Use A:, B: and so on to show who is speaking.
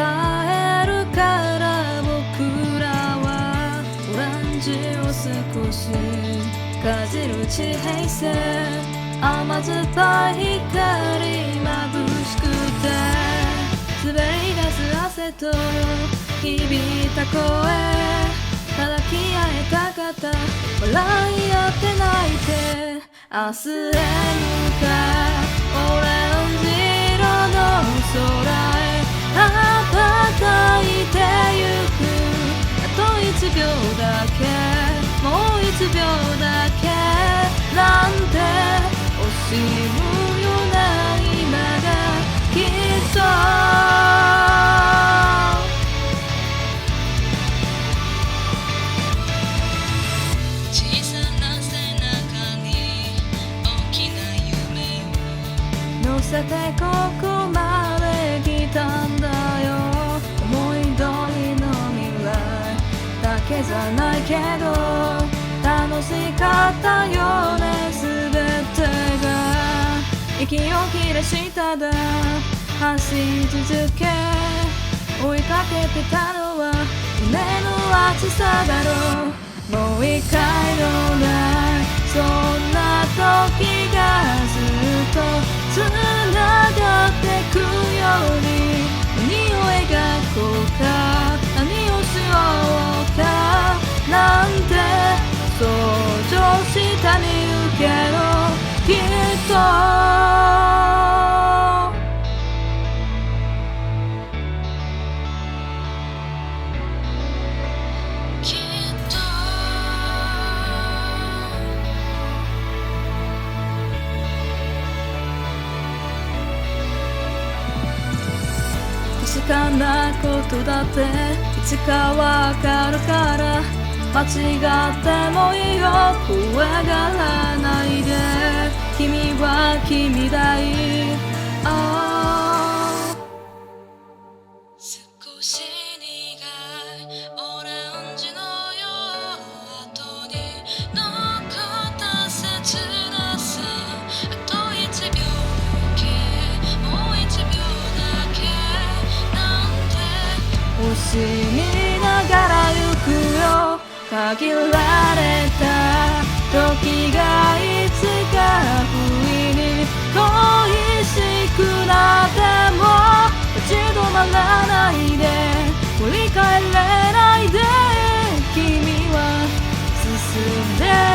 A: えるから僕らはオランジを少しかじる地平線。甘酸っぱい光眩しくて。滑り出す汗と響いた声。叩き合えた方笑い合って泣いて。明日へ向かう。オレンジ色の空。だけなんて惜しむような今がきっと
B: 小さな背中に大きな夢を。
A: 乗せてここまで来たんだよ。思い通りの未来だけじゃないけど。楽しかったよね。全てが息を切らしただ走り続け。追いかけてたのは胸の熱さだろう。もう一回のない像したに言うけどきっと。
B: きっと。
A: 確かなことだっていつかわかるから。間違ってもいいよ怖がらないで。君は君だい、あ
B: 少し苦いオレンジのよう後に残った切なさあと1秒だけ。もう1秒だけ。なんて。
A: 惜しみ限られた時がいつか不意に恋しくなっても立ち止まらないで振り返れないで。君は進んで